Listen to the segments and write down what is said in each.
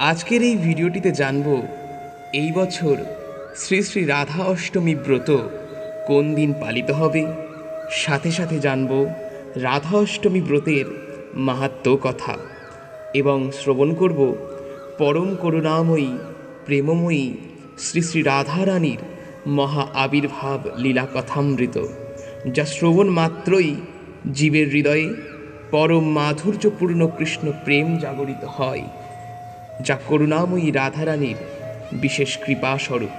আজকের এই ভিডিওটিতে জানব, এই বছর শ্রী শ্রী রাধা অষ্টমী ব্রত কোন দিন পালিত হবে? সাথে সাথে জানব, রাধা অষ্টমী ব্রতের মাহাত্ম কথা এবং শ্রবণ করব পরম করুণাময়ী, প্রেমময়ী শ্রী শ্রী রাধারানীর মহা আবির্ভাব লীলা কথামৃত যা শ্রবণ মাত্রই জীবের হৃদয়ে পরম মাধুর্যপূর্ণ কৃষ্ণ প্রেম জাগরিত হয়। যা করুণাময়ী রাধারানীর বিশেষ কৃপা স্বরূপ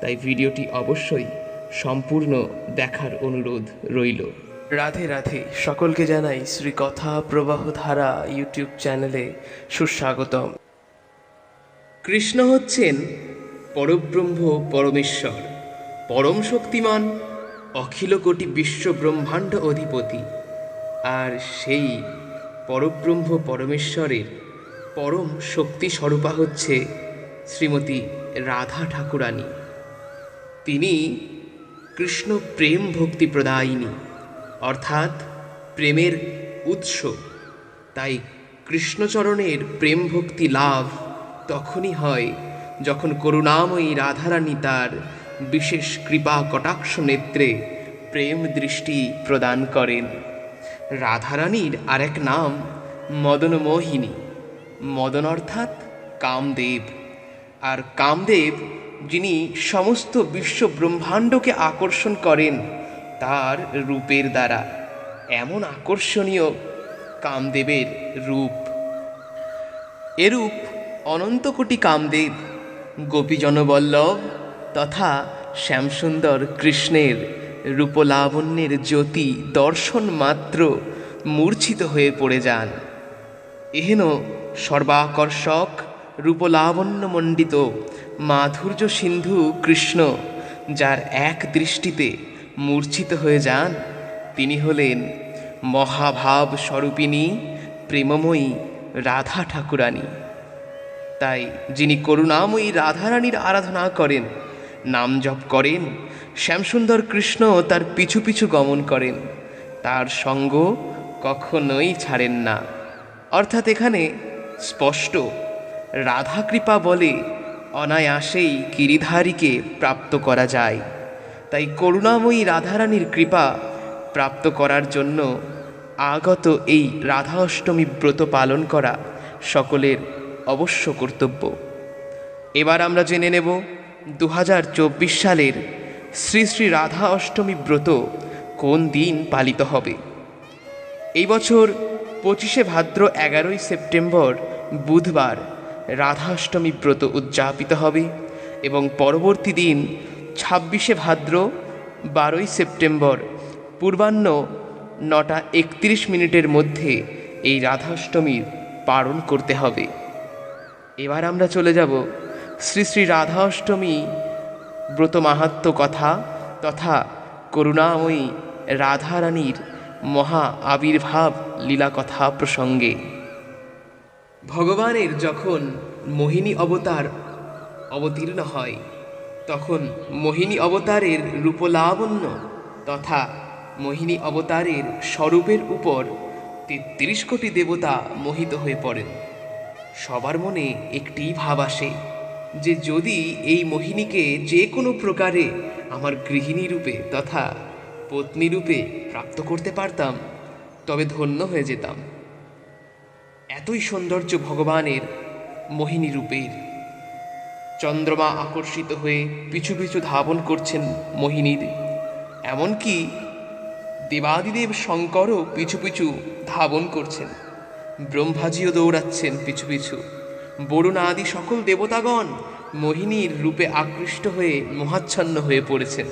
তাই ভিডিওটি অবশ্যই সম্পূর্ণ দেখার অনুরোধ রইল। রাধে রাধে সকলকে জানাই শ্রী কথা প্রবাহ ধারা ইউটিউব চ্যানেলে সুস্বাগতম। কৃষ্ণ হচ্ছেন পরব্রহ্ম পরমেশ্বর। পরম শক্তিমান অখিল কোটি বিশ্ব ব্রহ্মাণ্ড অধিপতি। আর সেই পরব্রহ্ম পরমেশ্বরের পরম শক্তি স্বরূপা হচ্ছে শ্রীমতী রাধা ঠাকুরানী। তিনি কৃষ্ণ প্রেম ভক্তি প্রদায়িনী, অর্থাৎ প্রেমের উৎস। তাই কৃষ্ণচরণের প্রেম ভক্তি লাভ তখনই হয় যখন করুণাময়ী রাধারানী তার বিশেষ কৃপা কটাক্ষ নেত্রে প্রেম দৃষ্টি প্রদান করেন। রাধারানীর আরেক নাম মদনমোহিনী। মদন অর্থাৎ কামদেব। আর কামদেব, যিনি সমস্ত বিশ্ব ব্রহ্মাণ্ডকে আকর্ষণ করেন, তার রূপের দ্বারা। এমন আকর্ষণীয় কামদেবের রূপ। এরূপ অনন্ত কোটি কামদেব গোপীজনবল্লভ তথা শ্যামসুন্দর কৃষ্ণের রূপলাবণ্যের জ্যোতি দর্শন মাত্র মূর্ছিত হয়ে পড়ে যান। এহেন সর্বাকর্ষক, রূপলাবণ্যমণ্ডিত মাধুর্য সিন্ধু কৃষ্ণ, যার এক দৃষ্টিতে মূর্ছিত হয়ে যান, তিনি হলেন মহাভাব স্বরূপিণী প্রেমময়ী রাধা ঠাকুরানী। তাই যিনি করুণাময়ী রাধারানীর আরাধনা করেন, নাম জপ করেন, শ্যামসুন্দর কৃষ্ণ তার পিছু পিছু গমন করেন, তার সঙ্গ কখনোই ছাড়েন না। অর্থাৎ এখানে স্পষ্ট, রাধা কৃপা বলে অনায়াসেই গিরিধারীকে প্রাপ্ত করা যায়। তাই করুণাময়ী রাধারানীর কৃপা প্রাপ্ত করার জন্য আগত এই রাধা অষ্টমী ব্রত পালন করা সকলের অবশ্য কর্তব্য। এবার আমরা জেনে নেব দু হাজার চব্বিশ সালের শ্রী শ্রী রাধা অষ্টমী ব্রত কোন দিন পালিত হবে। এই বছর পঁচিশে ভাদ্র এগারোই সেপ্টেম্বর, বুধবার রাধাষ্টমী ব্রত উদযাপিত হবে এবং পরবর্তী দিন ছাব্বিশে ভাদ্র বারোই সেপ্টেম্বর পূর্বাহ্ন নটা একত্রিশ মিনিটের মধ্যে এই রাধাষ্টমীর পালন করতে হবে। এবার আমরা চলে যাব শ্রী শ্রী রাধা অষ্টমী ব্রত মাহাত্ম কথা তথা করুণাময়ী রাধারানীর মহা আবির্ভাব লীলা কথা প্রসঙ্গে। ভগবানের যখন মোহিনী অবতার অবতীর্ণ হয়, তখন মোহিনী অবতারের রূপলাবণ্য তথা মোহিনী অবতারের স্বরূপের উপর তেত্রিশ কোটি দেবতা মোহিত হয়ে পড়েন। সবার মনে একটি ভাব আসে যে যদি এই মোহিনীকে যে কোনো প্রকারে আমার গৃহিণী রূপে তথা পত্নী রূপে প্রাপ্ত করতে পারতাম, তবে ধন্য হয়ে যেতাম। এতই সৌন্দর্য ভগবানের মোহিনী রূপের। চন্দ্রমা আকর্ষিত হয়ে পিছু পিছু ধাবন করছেন মোহিনীর। এমনকি দেবাদিদেব শঙ্করও পিছু পিছু ধাবন করছেন। ব্রহ্মাজিও দৌড়াচ্ছেন পিছু পিছু। বরুণ আদি সকল দেবতাগণ মোহিনীর রূপে আকৃষ্ট হয়ে মোহাচ্ছন্ন হয়ে পড়েছেন।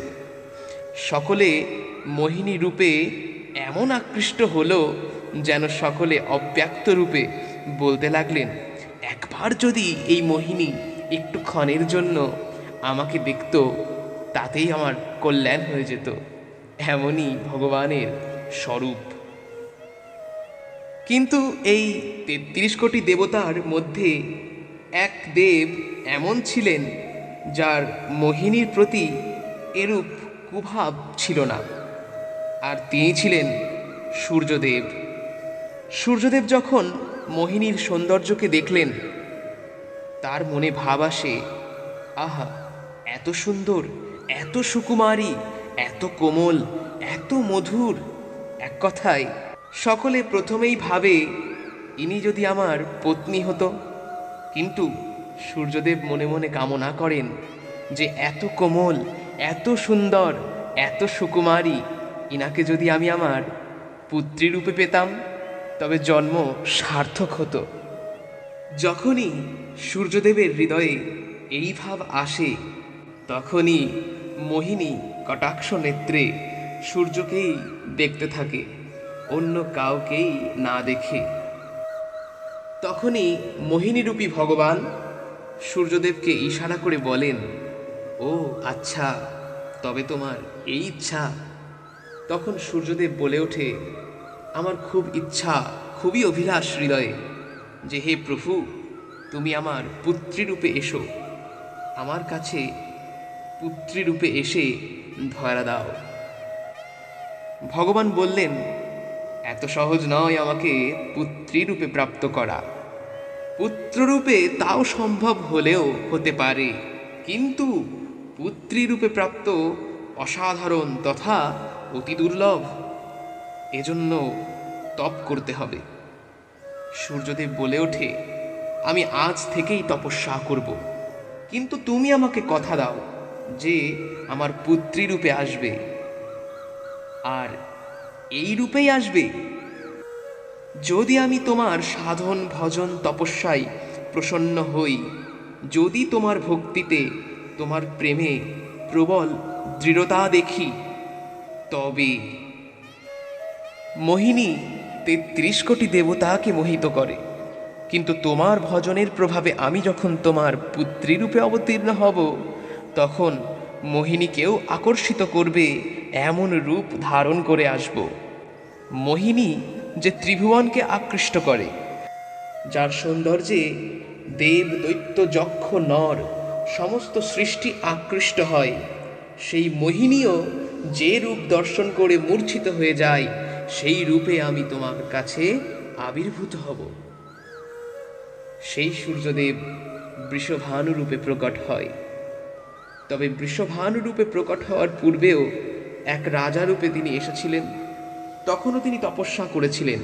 সকলে মোহিনী রূপে এমন আকৃষ্ট হলো যেন সকলে অব্যক্ত রূপে বলতে লাগলেন, একবার যদি এই মোহিনী একটু ক্ষণের জন্য আমাকে দেখত, তাতেই আমার কল্যাণ হয়ে যেত। এমনই ভগবানের স্বরূপ। কিন্তু এই তেত্রিশ কোটি দেবতার মধ্যে এক দেব এমন ছিলেন, যার মোহিনীর প্রতি এরূপ কুভাব ছিল না। আর তিনি ছিলেন সূর্যদেব। সূর্যদেব যখন মোহিনীর সৌন্দর্যকে দেখলেন, তার মনে ভাব আসে, আহা, এত সুন্দর, এত সুকুমারী, এত কোমল, এত মধুর। এক কথায়, সকলে প্রথমেই ভাবে, ইনি যদি আমার পত্নী হতো। কিন্তু সূর্যদেব মনে মনে কামনা করেন যে, এত কোমল, এত সুন্দর, এত সুকুমারী ইনাকে যদি আমি আমার পুত্রী রূপে পেতাম, তবে জন্ম সার্থক হতো। যখনই সূর্যদেবের হৃদয়ে এই ভাব আসে, তখনই মোহিনী কটাক্ষ নেত্রে সূর্যকেই দেখতে থাকে, অন্য কাউকেই না দেখে। তখনই মোহিনীরূপী ভগবান সূর্যদেবকে ইশারা করে বলেন, ও আচ্ছা তবে তোমার এই ইচ্ছা তখন সূর্যদেব বলে ওঠে, আমার খুব ইচ্ছা, খুবই অভিলাষ হৃদয়ে যে হে প্রভু, তুমি আমার পুত্রীরূপে এসো। আমার কাছে পুত্রীরূপে এসে ধরা দাও। ভগবান বললেন, এত সহজ নয় আমাকে পুত্রীরূপে প্রাপ্ত করা। পুত্ররূপে তাও সম্ভব হলেও হতে পারে, কিন্তু পুত্রীরূপে প্রাপ্ত অসাধারণ তথা অতি দুর্লভ। এজন্য তপ করতে হবে। সূর্যদেব বলে ওঠে, আমি আজ থেকেই তপস্যা করব। কিন্তু তুমি আমাকে কথা দাও যে আমার পুত্রী রূপে আসবে। আর এই রূপেই আসবে। যদি আমি তোমার সাধন ভজন তপস্যায় প্রসন্ন হই, যদি তোমার ভক্তিতে তোমার প্রেমে প্রবল দৃঢ়তা দেখি তবে মোহিনী তেত্রিশ কোটি দেবতাকে মোহিত করে। কিন্তু তোমার ভজনের প্রভাবে আমি যখন তোমার পুত্রীরূপে অবতীর্ণ হব, তখন মোহিনীকেও আকর্ষিত করবে এমন রূপ ধারণ করে আসব। মোহিনী যে ত্রিভুবনকে আকৃষ্ট করে, যার সৌন্দর্যে দেব দৈত্য যক্ষ নর সমস্ত সৃষ্টি আকৃষ্ট হয়, সেই মোহিনীও যে রূপ দর্শন করে মূর্ছিত হয়ে যায় সেই রূপে আমি তোমার কাছে আবির্ভূত হব। সেই সূর্যদেব বৃষভানু রূপে প্রকট হয়। তবে বৃষভানু রূপে প্রকট হওয়ার পূর্বেও এক রাজা রূপে তিনি এসেছিলেন। তখনও তিনি তপস্যা করেছিলেন,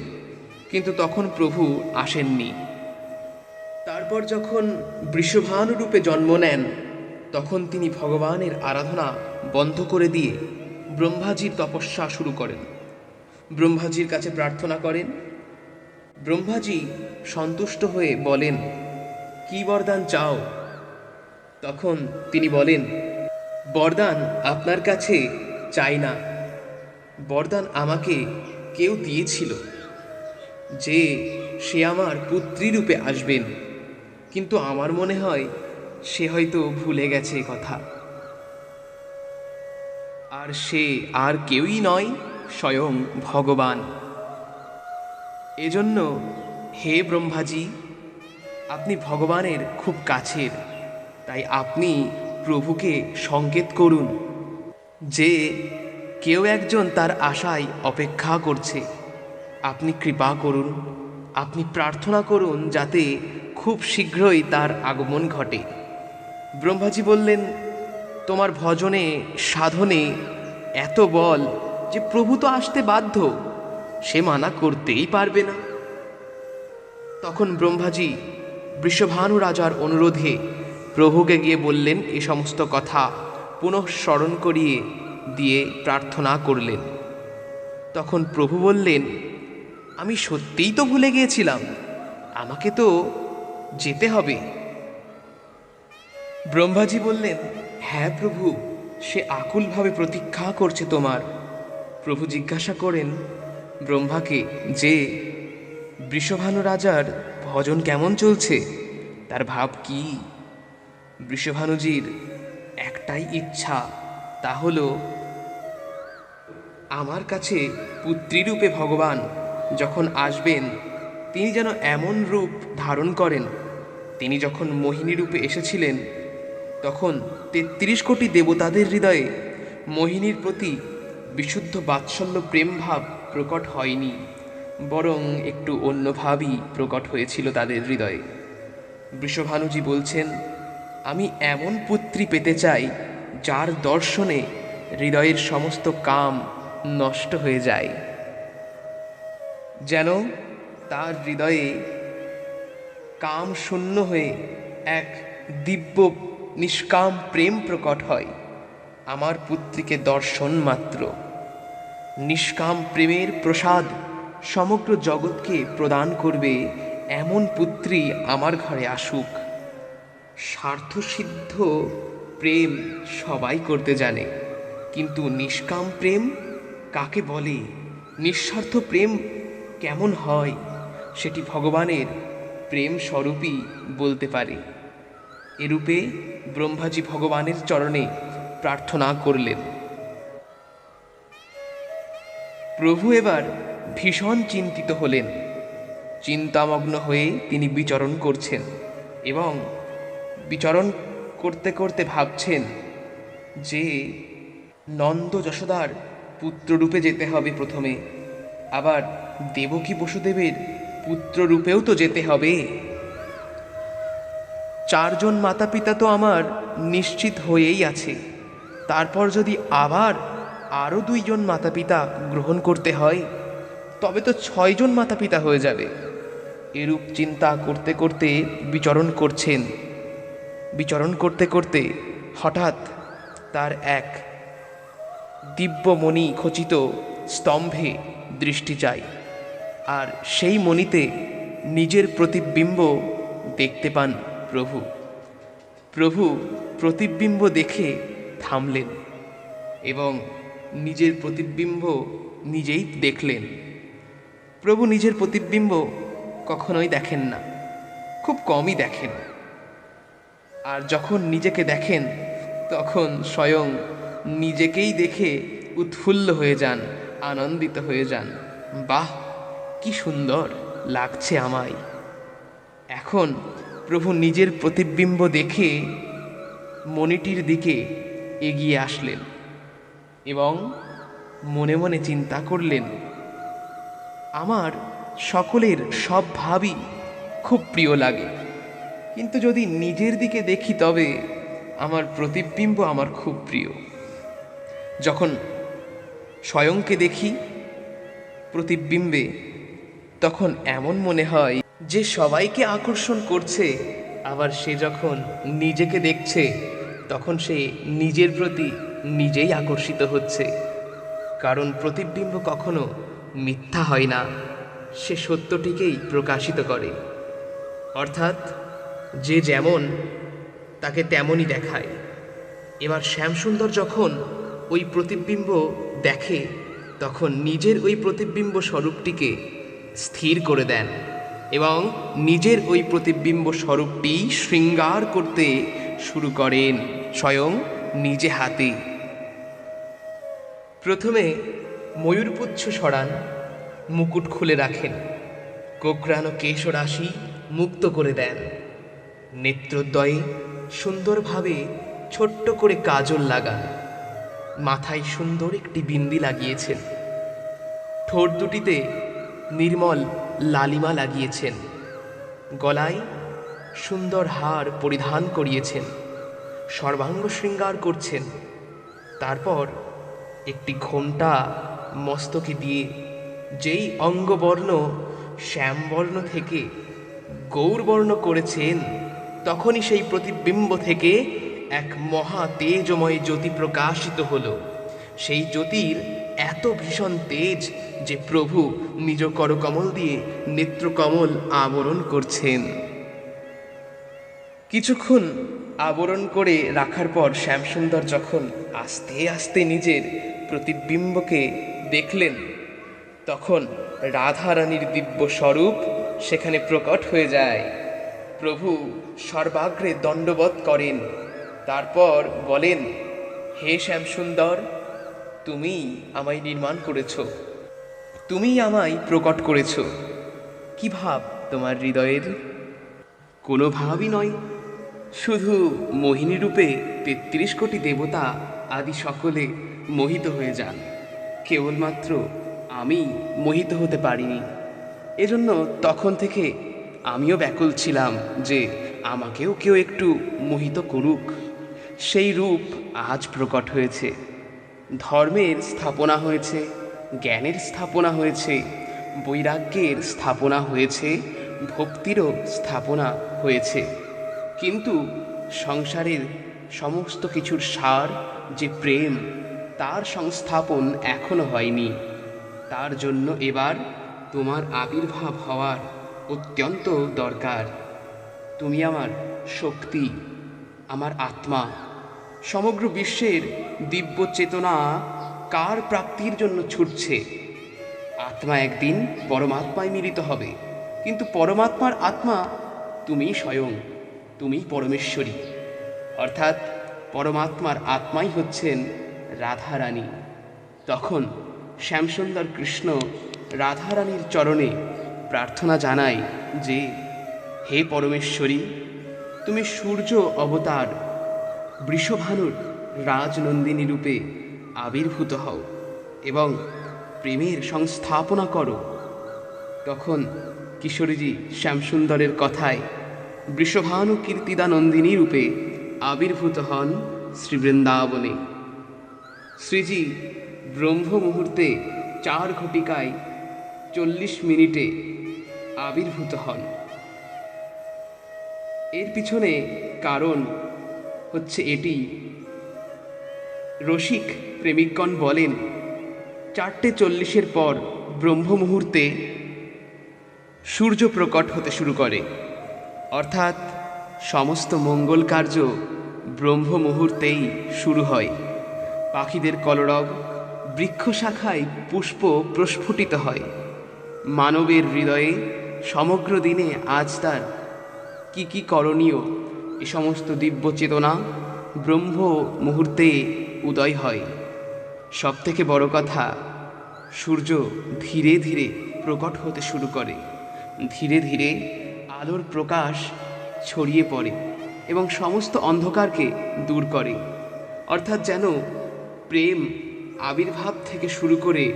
কিন্তু তখন প্রভু আসেননি। তারপর যখন বৃষভানু রূপে জন্ম নেন, তখন তিনি ভগবানের আরাধনা বন্ধ করে দিয়ে ব্রহ্মাজির তপস্যা শুরু করেন। ব্রহ্মাজির কাছে প্রার্থনা করেন, ব্রহ্মাজি, সন্তুষ্ট হয়ে বলেন, কি বরদান চাও? তখন তিনি বলেন, বরদান আপনার কাছে চাই না। বরদান আমাকে কেউ দিয়েছিল, যে সে আমার পুত্রী রূপে আসবেন। কিন্তু আমার মনে হয় সে হয়তো ভুলে গেছে কথা। আর সে আর কেউই নয়, স্বয়ং ভগবান। এজন্য হে ব্রহ্মাজি, আপনি ভগবানের খুব কাছের, তাই আপনি প্রভুকে সংকেত করুন যে কেউ একজন তার আশায় অপেক্ষা করছে। আপনি কৃপা করুন, আপনি প্রার্থনা করুন যাতে খুব শীঘ্রই তার আগমন ঘটে। ব্রহ্মাজি বললেন, তোমার ভজনে, সাধনে এত বল যে প্রভু তো আসতে বাধ্য। সে মানা করতেই পারবে না। তখন ব্রহ্মাজি বৃষভানু রাজার অনুরোধে প্রভুকে গিয়ে বললেন এ সমস্ত কথা, পুনঃ স্মরণ করিয়ে দিয়ে প্রার্থনা করলেন। তখন প্রভু বললেন, আমি সত্যিই তো ভুলে গিয়েছিলাম, আমাকে তো যেতে হবে। ব্রহ্মাজি বললেন হ্যাঁ প্রভু সে আকুলভাবে প্রতীক্ষা করছে তোমার। প্রভু জিজ্ঞাসা করেন, ব্রহ্মাকে, যে, বৃষভানু রাজার ভজন কেমন চলছে? তার ভাব কি? বৃষভানুজির একটাই ইচ্ছা, তা হল, আমার কাছে পুত্রীরূপে ভগবান যখন আসবেন, তিনি যেন এমন রূপ ধারণ করেন। তিনি যখন মোহিনী রূপে এসেছিলেন, তখন তেত্রিশ কোটি দেবতাদের হৃদয়ে মোহিনীর প্রতি বিশুদ্ধ বাৎসল্য প্রেমভাব প্রকট হয়নি, বরং একটু অন্যভাবই প্রকট হয়েছিল তাদের হৃদয়ে। বৃষভানুজি বলছেন, আমি এমন পুত্রী পেতে চাই, যার দর্শনে হৃদয়ের সমস্ত কাম নষ্ট হয়ে যায়। যেন তার হৃদয়ে কাম শূন্য হয়ে এক দিব্য নিষ্কাম প্রেম প্রকট হয়। আমার পুত্রীকে দর্শন মাত্র। নিষ্কাম প্রেমের প্রসাদ সমগ্র জগৎকে প্রদান করবে এমন পুত্রী আমার ঘরে আসুক। স্বার্থসিদ্ধ প্রেম সবাই করতে জানে। কিন্তু নিষ্কাম প্রেম কাকে বলে? নিঃস্বার্থ প্রেম কেমন হয়? সেটি ভগবানের প্রেম স্বরূপই বলতে পারে। এরূপে ব্রহ্মাজি ভগবানের চরণে প্রার্থনা করলেন। প্রভু এবার ভীষণ চিন্তিত হলেন। চিন্তামগ্ন হয়ে তিনি বিচরণ করছেন এবং বিচরণ করতে করতে ভাবছেন যে, নন্দ যশোদার পুত্ররূপে যেতে হবে প্রথমে। আবার দেবকী বসুদেবের পুত্ররূপেও তো যেতে হবে। চারজন মাতা পিতা তো আমার নিশ্চিত হয়েই আছে। তারপর যদি আবার আরও দুইজন মাতা পিতা গ্রহণ করতে হয়, তবে তো ছয়জন মাতা পিতা হয়ে যাবে। এরূপ চিন্তা করতে করতে বিচরণ করছেন। বিচরণ করতে করতে হঠাৎ তার এক দিব্যমণি খচিত স্তম্ভে দৃষ্টি যায় আর সেই মণিতে নিজের প্রতিবিম্ব দেখতে পান। প্রভু। প্রভু প্রতিবিম্ব দেখে থামলেন এবং নিজের প্রতিবিম্ব নিজেই দেখলেন। প্রভু নিজের প্রতিবিম্ব কখনোই দেখেন না, খুব কমই দেখেন। আর যখন নিজেকে দেখেন, তখন স্বয়ং নিজেকেই দেখে উৎফুল্ল হয়ে যান, আনন্দিত হয়ে যান। বাহ, কি সুন্দর লাগছে আমায়। এখন প্রভু নিজের প্রতিবিম্ব দেখে মণিটির দিকে এগিয়ে আসলেন এবং মনে মনে চিন্তা করলেন, আমার সকলের সব ভাবই খুব প্রিয় লাগে। কিন্তু যদি নিজের দিকে দেখি তবে আমার প্রতিবিম্ব আমার খুব প্রিয়। যখন স্বয়ংকে দেখি প্রতিবিম্বে, তখন এমন মনে হয় যে সবাইকে আকর্ষণ করছে, আবার সে যখন নিজেকে দেখছে, তখন সে নিজের প্রতি নিজেই আকর্ষিত হচ্ছে। কারণ প্রতিবিম্ব কখনো মিথ্যা হয় না, সে সত্যটিকেই প্রকাশিত করে। অর্থাৎ, যে যেমন, তাকে তেমনই দেখায়। এবার শ্যামসুন্দর যখন ওই প্রতিবিম্ব দেখে, তখন নিজের ওই প্রতিবিম্ব স্বরূপটিকে স্থির করে দেন। এবং নিজের ওই প্রতিবিম্ব স্বরূপটি শৃঙ্গার করতে শুরু করেন স্বয়ং নিজে হাতে। প্রথমে ময়ূরপুচ্ছ সরান মুকুট খুলে রাখেন। কোকড়ানো কেশরাশি মুক্ত করে দেন। নেত্রদ্বয়ে সুন্দরভাবে ছোট্ট করে কাজল লাগান। মাথায় সুন্দর একটি বিন্দি লাগিয়েছেন। ঠোঁট দুটিতে নির্মল লালিমা লাগিয়েছেন। গলায় সুন্দর হার পরিধান করিয়েছেন। সর্বাঙ্গ শৃঙ্গার করছেন। তারপর একটি ঘোমটা মস্তকে দিয়ে যেই অঙ্গবর্ণ শ্যামবর্ণ থেকে গৌরবর্ণ করেছেন, তখনই সেই প্রতিবিম্ব থেকে এক মহা তেজময় জ্যোতি প্রকাশিত হলো। সেই জ্যোতির এত ভীষণ তেজ যে প্রভু নিজ করকমল দিয়ে নেত্রকমল আবরণ করছেন। কিছুক্ষণ আবরণ করে রাখার পর শ্যামসুন্দর যখন আস্তে আস্তে নিজের প্রতিবিম্বকে দেখলেন, তখন রাধারানীর দিব্য স্বরূপ সেখানে প্রকট হয়ে যায়। প্রভু সর্বাগ্রে দণ্ডবত করেন, তারপর বলেন, হে শ্যামসুন্দর, তুমি আমায় নির্মাণ করেছ। তুমি আমায় প্রকট করেছ। কি ভাব তোমার হৃদয়ের? কোনো ভাবই নয়। শুধু মোহিনী রূপে তেত্রিশ কোটি দেবতা আদি সকলে মোহিত হয়ে যান। কেবলমাত্র আমি মোহিত হতে পারিনি। এজন্য তখন থেকে আমিও ব্যাকুল ছিলাম যে আমাকেও কেউ একটু মোহিত করুক। সেই রূপ আজ প্রকট হয়েছে। ধর্মের স্থাপনা হয়েছে। জ্ঞানের স্থাপনা হয়েছে, বৈরাগ্যের স্থাপনা হয়েছে, ভক্তিরও স্থাপনা হয়েছে। কিন্তু সংসারের সমস্ত কিছুর সার যে প্রেম, তার সংস্থাপন এখনও হয়নি। তার জন্য এবার তোমার আবির্ভাব হওয়ার অত্যন্ত দরকার। তুমি আমার শক্তি, আমার আত্মা, সমগ্র বিশ্বের দিব্য চেতনা কার প্রাপ্তির জন্য ছুটছে? আত্মা একদিন পরমাত্মায় মিলিত হবে। কিন্তু পরমাত্মার আত্মা তুমি স্বয়ং তুমি পরমেশ্বরী। অর্থাৎ পরমাত্মার আত্মাই হচ্ছেন রাধারানী। তখন শ্যামসুন্দর কৃষ্ণ রাধারানীর চরণে প্রার্থনা জানায় যে, হে পরমেশ্বরী, তুমি সূর্য অবতার, বৃষভানুর রাজনন্দিনী রূপে আবির্ভূত হও এবং প্রেমের সংস্থাপনা করো। তখন কিশোরীজি শ্যামসুন্দরের কথায় বৃষভানু কীর্তিদানন্দিনী রূপে আবির্ভূত হন শ্রীবৃন্দাবনে। শ্রীজি ব্রহ্ম মুহূর্তে চার ঘটিকায় চল্লিশ মিনিটে আবির্ভূত হন। এর পিছনে কারণ হচ্ছে এটি রসিক প্রেমিকগণ বলেন, চারটে চল্লিশের পর ব্রহ্ম মুহূর্তে সূর্য প্রকট হতে শুরু করে। অর্থাৎ সমস্ত মঙ্গল কার্য ব্রহ্ম মুহূর্তেই শুরু হয়। পাখিদের কলরব বৃক্ষ শাখায় পুষ্প প্রস্ফুটিত হয়। মানবের হৃদয়ে সমগ্র দিনে আজ তার কি কি করণীয়, এ সমস্ত দিব্য চেতনা ব্রহ্ম মুহূর্তে উদয় হয়। সব থেকে বড় কথা, সূর্য ধীরে ধীরে প্রকট হতে শুরু করে। ধীরে ধীরে আলোর প্রকাশ ছড়িয়ে পড়ে এবং সমস্ত অন্ধকারকে দূর করে। অর্থাৎ যেন প্রেম আবির্ভাব থেকে শুরু করে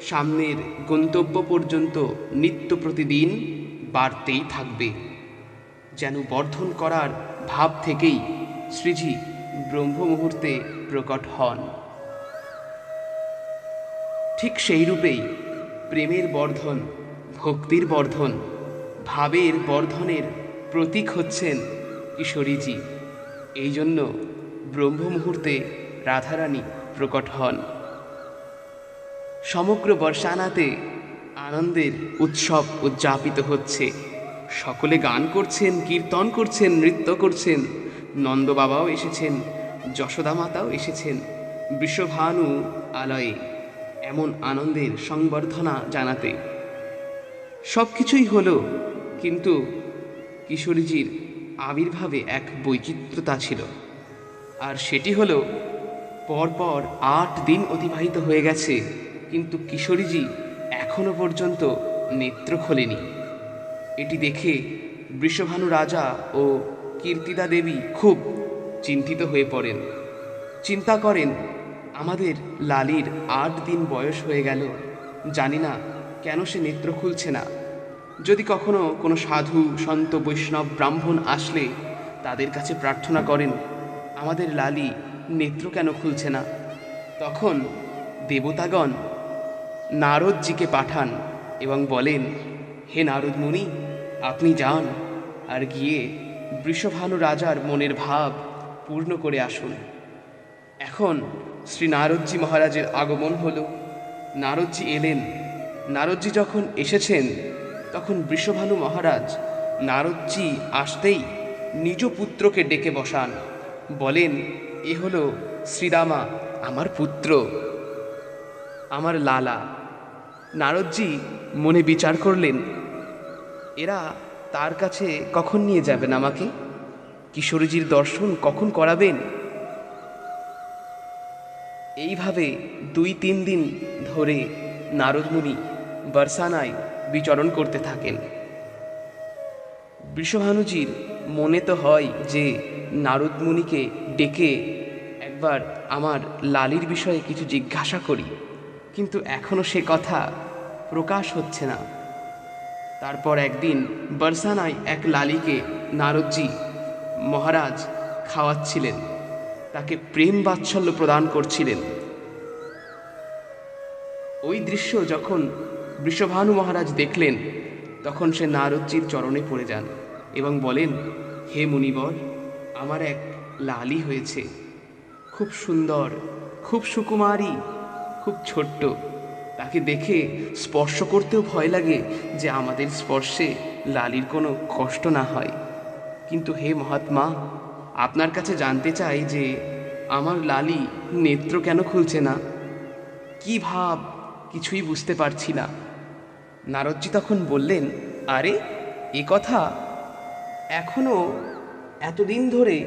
সামনের গন্তব্য পর্যন্ত নিত্য প্রতিদিন বাড়তেই থাকবে। যেন বর্ধন করার ভাব থেকেই শ্রীজি ব্রহ্ম মুহূর্তে প্রকট হন। ঠিক সেই রূপেই প্রেমের বর্ধন, ভক্তির বর্ধন, ভাবের বর্ধনের প্রতীক হচ্ছেন কিশোরীজি। এই জন্য ব্রহ্ম মুহূর্তে রাধারানী প্রকট হন। সমগ্র বর্ষানাতে আনন্দের উৎসব উদযাপিত হচ্ছে। সকলে গান করছেন, কীর্তন করছেন, নৃত্য করছেন। নন্দ বাবাও এসেছেন যশোদা মাতাও এসেছেন। বিশ্বভানু আলয়ে এমন আনন্দের সংবর্ধনা জানাতে। সব কিছুই হলো, কিন্তু কিশোরীজির আবির্ভাবে এক বৈচিত্র্যতা ছিল। আর সেটি হলো, পরপর আট দিন অতিবাহিত হয়ে গেছে, কিন্তু কিশোরীজি এখনও পর্যন্ত নেত্র খোলেনি। এটি দেখে বৃষভানু রাজা ও কীর্তিদা দেবী খুব চিন্তিত হয়ে পড়েন। চিন্তা করেন, আমাদের লালির আট দিন বয়স হয়ে গেল। জানি না কেন সে নেত্র খুলছে না। যদি কখনো কোনো সাধু, সন্ত, বৈষ্ণব, ব্রাহ্মণ আসলে তাদের কাছে প্রার্থনা করেন, আমাদের লালি নেত্র কেন খুলছে না? তখন দেবতাগণ নারদজিকে পাঠান এবং বলেন, হে নারদ মুনি, আপনি যান আর গিয়ে বৃষভানু রাজার মনের ভাব পূর্ণ করে আসুন। এখন শ্রী নারদজি মহারাজের আগমন হলো। নারদজি এলেন। নারদজি যখন এসেছেন, তখন বৃষভানু মহারাজ নারদজি আসতেই নিজ পুত্রকে ডেকে বসান। বলেন, এ হলো শ্রীরামা আমার পুত্র, আমার লালা। নারদজি মনে বিচার করলেন, এরা তার কাছে কখন নিয়ে যাবেন আমাকে? কিশোরীজির দর্শন কখন করাবেন? এইভাবে দুই তিন দিন ধরে নারদমুনি বর্ষানায় বিচরণ করতে থাকেন। বৃষভানুজির মনে তো হয় যে নারদমুনিকে ডেকে একবার আমার লালির বিষয়ে কিছু জিজ্ঞাসা করি, কিন্তু এখনও সে কথা প্রকাশ হচ্ছে না। তারপর একদিন বর্ষানায় এক লালিকে নারদজি মহারাজ খাওয়াচ্ছিলেন। তাকে প্রেম বাৎসল্য প্রদান করছিলেন। ওই দৃশ্য যখন বৃষভানু মহারাজ দেখলেন, তখন সে নারদজির চরণে পড়ে যান এবং বলেন, হে মুনিবর, আমার এক লালি হয়েছে। খুব সুন্দর, খুব সুকুমারী, খুব ছোট্ট। তাকে দেখে স্পর্শ করতেও ভয় লাগে যে আমাদের স্পর্শে লালির কোনো কষ্ট না হয়। কিন্তু হে মহাত্মা, আপনার কাছে জানতে চাই যে আমার লালি নেত্র কেন খুলছে না? কি ভাব, কিছুই বুঝতে পারছি না। নারদজি তখন বললেন, আরে, এ কথা? এখনও এতদিন ধরে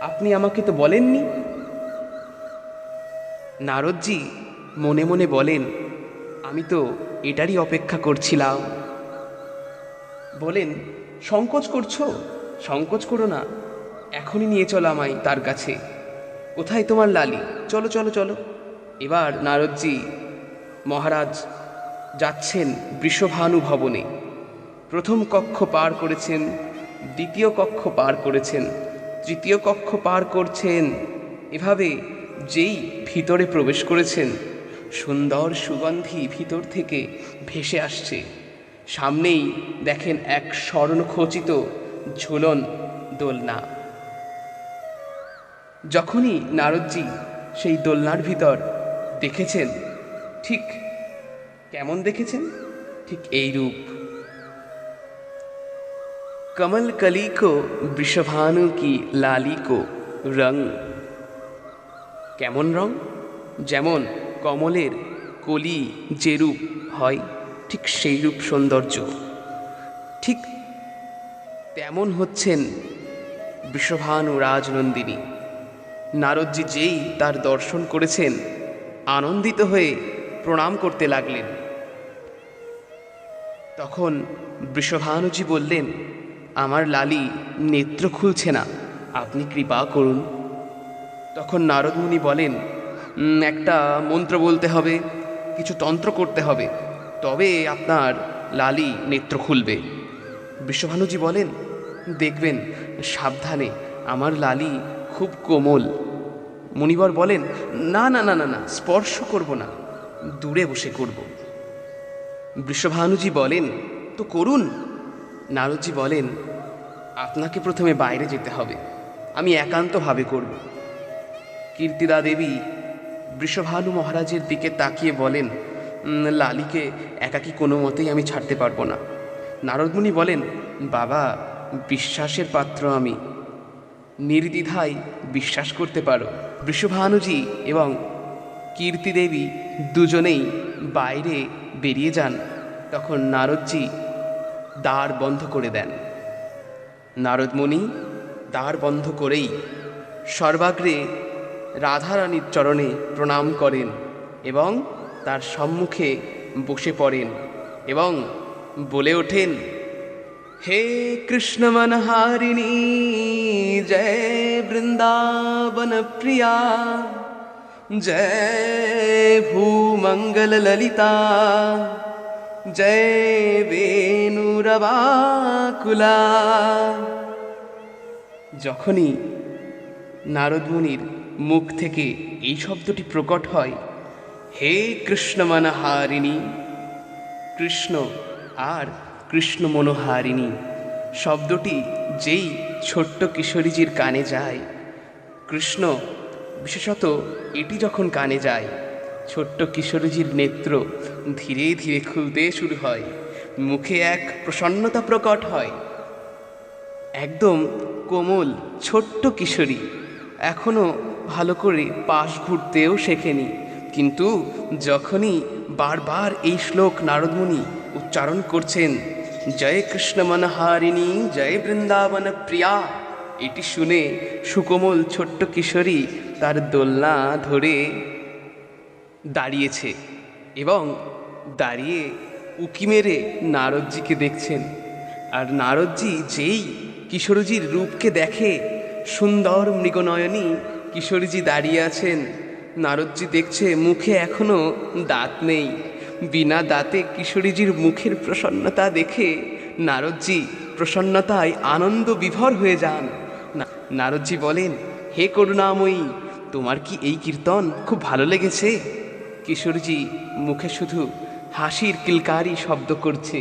আপনি আমাকে তো বলেননি? নারদজি মনে মনে বলেন, আমি তো এটারই অপেক্ষা করছিলাম। বলেন, সংকোচ করছ? সংকোচ করো না। এখনই নিয়ে চলো আমায় তার কাছে। কোথায় তোমার লালি? চলো চলো চলো। এবার নারদজি, মহারাজ, যাচ্ছেন বৃষভানু ভবনে প্রথম কক্ষ পার করেছেন, দ্বিতীয় কক্ষ পার করেছেন, তৃতীয় কক্ষ পার করছেন। এভাবে যেই ভিতরে প্রবেশ করেছেন সুন্দর সুগন্ধি ভিতর থেকে ভেসে আসছে সামনেই দেখেন এক স্বর্ণখচিত ঝুলন দোলনা যখনই নারদজি সেই দোলনার ভিতর দেখেছেন ঠিক কেমন দেখেছেন ঠিক এই রূপ कमल कली को বৃষভানু কি লালি কো রং কেমন রং যেমন কমলের কলি যে রূপ হয় ঠিক সেই রূপ সৌন্দর্য। ঠিক তেমন হচ্ছেন বৃষভানু রাজনন্দিনী নারদজি যেই তার দর্শন করেছেন আনন্দিত হয়ে প্রণাম করতে লাগলেন। তখন বৃষভানুজি বললেন আমার লালি নেত্র খুলছে না আপনি কৃপা করুন। তখন নারদমুনি বলেন "উম, একটা মন্ত্র বলতে হবে, কিছু তন্ত্র করতে হবে, তবে আপনার লালি নেত্র খুলবে। বিশ্বভানুজি বলেন, দেখবেন, সাবধানে, আমার লালি খুব কোমল। মুনিবর বলেন, না না না না না, স্পর্শ করব না, দূরে বসে করব। বৃষভানুজি বলেন, তো করুন। নারদজি বলেন, আপনাকে প্রথমে বাইরে যেতে হবে, আমি একান্তভাবে করব। কীর্তিদা দেবী বৃষভানু মহারাজের দিকে তাকিয়ে বলেন লালিকে একাকি কোনো মতেই আমি ছাড়তে পারব না। নারদমুনি বলেন, বাবা, বিশ্বাসের পাত্র আমি। নির্দ্বিধায় বিশ্বাস করতে পারো। বৃষভানুজি এবং কীর্তি দেবী দুজনেই বাইরে বেরিয়ে যান। তখন নারদজি দ্বার বন্ধ করে দেন। নারদমণি দ্বার বন্ধ করেই সর্বাগ্রে রাধারানীর চরণে প্রণাম করেন এবং তার সম্মুখে বসে পড়েন এবং বলে ওঠেন, হে কৃষ্ণ মনহারিণী, জয় বৃন্দাবন প্রিয়া, জয় ভূমঙ্গল ললিতা, জয় বেনুরবাকুলা যখনই নারদমুনির মুখ থেকে এই শব্দটি প্রকট হয়। হে কৃষ্ণ মনহারিণী কৃষ্ণ আর কৃষ্ণ মনোহারিণী শব্দটি যেই ছোট্ট কিশোরীজির কানে যায়, কৃষ্ণ বিশেষত এটি যখন কানে যায়, ছোট্ট কিশোরীজির নেত্র ধীরে ধীরে খুলতে শুরু হয়, মুখে এক প্রসন্নতা প্রকট হয়। একদম কোমল, ছোট্ট কিশোরী এখনও ভালো করে পাশ ঘুরতেও শেখেনি। কিন্তু যখনই বারবার এই শ্লোক নারদমুনি উচ্চারণ করছেন, জয় কৃষ্ণ মনহারিণী, জয় বৃন্দাবন প্রিয়া এটি শুনে সুকোমল ছোট্ট কিশোরী তার দোলনা ধরে দাঁড়িয়েছে এবং দাঁড়িয়ে উকি মেরে নারদজিকে দেখছেন। আর নারদজি যেই কিশোরজির রূপকে দেখে সুন্দর মৃগনয়নী কিশোরীজি দাঁড়িয়ে আছেন। নারদজি দেখছে মুখে এখনও দাঁত নেই। বিনা দাঁতে কিশোরীজির মুখের প্রসন্নতা দেখে নারদজি প্রসন্নতায় আনন্দ বিভর হয়ে যান। নারদজি বলেন, হে করুণাময়ী, তোমার কি এই কীর্তন খুব ভালো লেগেছে? কিশোরজি মুখে শুধু হাসির কিলকারি শব্দ করছে।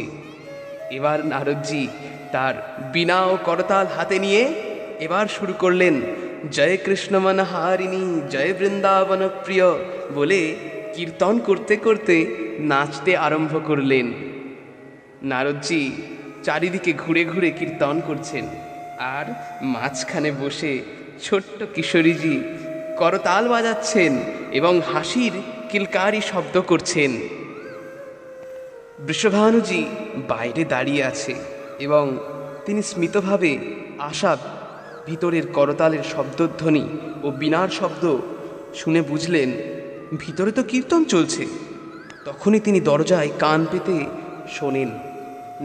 এবার নারদজি তার বিনা ও করতাল হাতে নিয়ে এবার শুরু করলেন জয় কৃষ্ণ মনহারিণী, জয় বৃন্দাবন প্রিয়। বলে কীর্তন করতে করতে নাচতে আরম্ভ করলেন। নারদজি চারিদিকে ঘুরে ঘুরে কীর্তন করছেন। আর মাঝখানে বসে ছোট্ট কিশোরীজি করতাল বাজাচ্ছেন এবং হাসির কিলকারি শব্দ করছেন। বৃষভানুজি বাইরে দাঁড়িয়ে আছে এবং তিনি স্মিতভাবে আশা ভিতরের করতালের শব্দধ্বনি ও বিনার শব্দ শুনে বুঝলেন, ভিতরে তো কীর্তন চলছে। তখনই তিনি দরজায় কান পেতে শোনেন।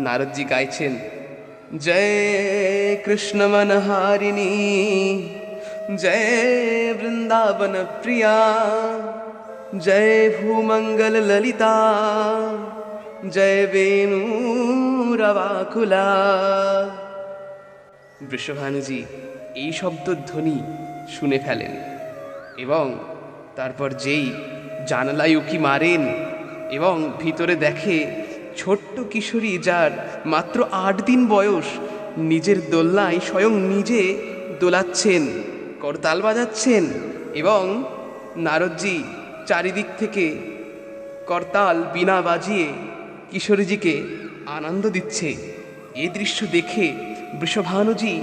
নারদজি গাইছেন, জয় কৃষ্ণ মনহারিণী, জয় বৃন্দাবন প্রিয়া, জয় ভূমঙ্গল ললিতা, জয় বেণু রবাকুলা বৃষভানুজি এই শব্দধ্বনি শুনে ফেলেন এবং তারপর যেই জানালায় উকি মারেন এবং ভিতরে দেখে ছোট্ট কিশোরী যার মাত্র আট দিন বয়স, নিজের দোলনায় স্বয়ং নিজে দোলাচ্ছেন, করতাল বাজাচ্ছেন এবং নারদজি চারিদিক থেকে করতাল বিনা বাজিয়ে কিশোরীজিকে আনন্দ দিচ্ছে। এই দৃশ্য দেখে বৃষভানুজি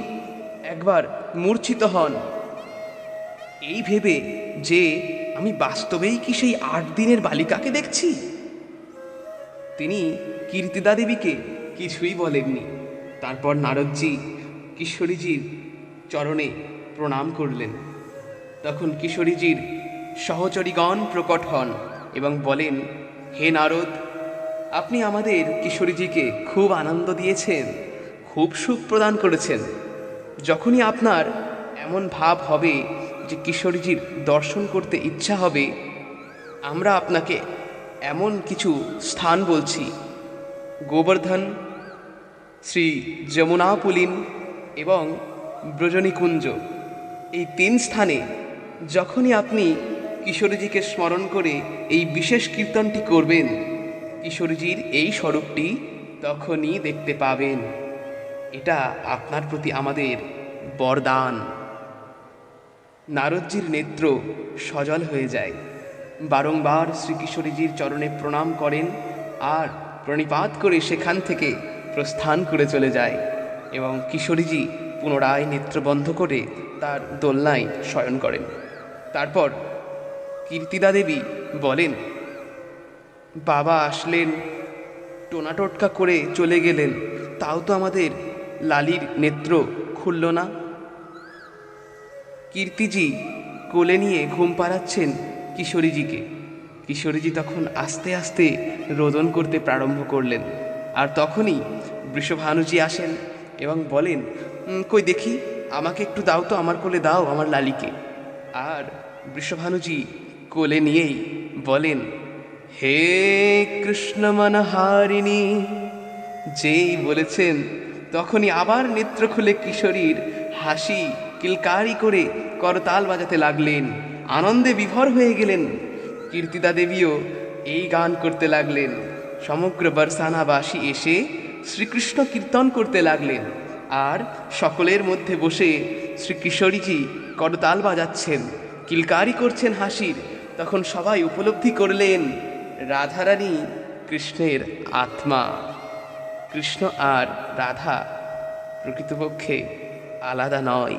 একবার মূর্ছিত হন। এই ভেবে যে আমি বাস্তবেই কি সেই আট দিনের বালিকাকে দেখছি? তিনি কীর্তিদা দেবীকে কিছুই বলেননি। তারপর নারদজি কিশোরীজির চরণে প্রণাম করলেন। তখন কিশোরীজির সহচরীগণ প্রকট হন এবং বলেন, হে নারদ, আপনি আমাদের কিশোরীজিকে খুব আনন্দ দিয়েছেন, খুব সুখ প্রদান করেছেন। যখনই আপনার এমন ভাব হবে যে কিশোরীজির দর্শন করতে ইচ্ছা হবে, আমরা আপনাকে এমন কিছু স্থান বলছি। গোবর্ধন, শ্রী যমুনা পুলিন এবং ব্রজনীকুঞ্জ। এই তিন স্থানে যখনই আপনি কিশোরীজিকে স্মরণ করে এই বিশেষ কীর্তনটি করবেন, কিশোরীজির এই স্বরূপটি তখনই দেখতে পাবেন। এটা আপনার প্রতি আমাদের বরদান। নারদজির নেত্র সজল হয়ে যায়। বারংবার শ্রীকিশোরীজির চরণে প্রণাম করেন আর প্রণিপাত করে সেখান থেকে প্রস্থান করে চলে যায় এবং কিশোরীজি পুনরায় নেত্র বন্ধ করে তার দোলনায় শয়ন করেন। তারপর কীর্তিদা দেবী বলেন, বাবা আসলেন, টোনাটোটকা করে চলে গেলেন, তাও তো আমাদের লালির নেত্র খুলল না। কীর্তিজি কোলে নিয়ে ঘুম পাড়াচ্ছেন কিশোরীজিকে। কিশোরীজি তখন আস্তে আস্তে রোদন করতে প্রারম্ভ করলেন আর তখনই বৃষভানুজি আসেন এবং বলেন কই দেখি, আমাকে একটু দাও তো আমার কোলে, দাও আমার লালিকে। আর বৃষভানুজি কোলে নিয়েই বলেন, হে কৃষ্ণ মনহারিণী, যেই বলেছেন তখনই আবার নেত্র খুলে কিশোরীর হাসি কিলকারি করে করতাল বাজাতে লাগলেন। আনন্দে বিভোর হয়ে গেলেন। কীর্তিদা দেবীও এই গান করতে লাগলেন। সমগ্র বরসানাবাসী এসে শ্রীকৃষ্ণ কীর্তন করতে লাগলেন। আর সকলের মধ্যে বসে শ্রী কিশোরীজি করতাল বাজাচ্ছেন, কিলকারি করছেন হাসির। তখন সবাই উপলব্ধি করলেন, রাধারানী কৃষ্ণের আত্মা। কৃষ্ণ আর রাধা প্রকৃতপক্ষে আলাদা নয়।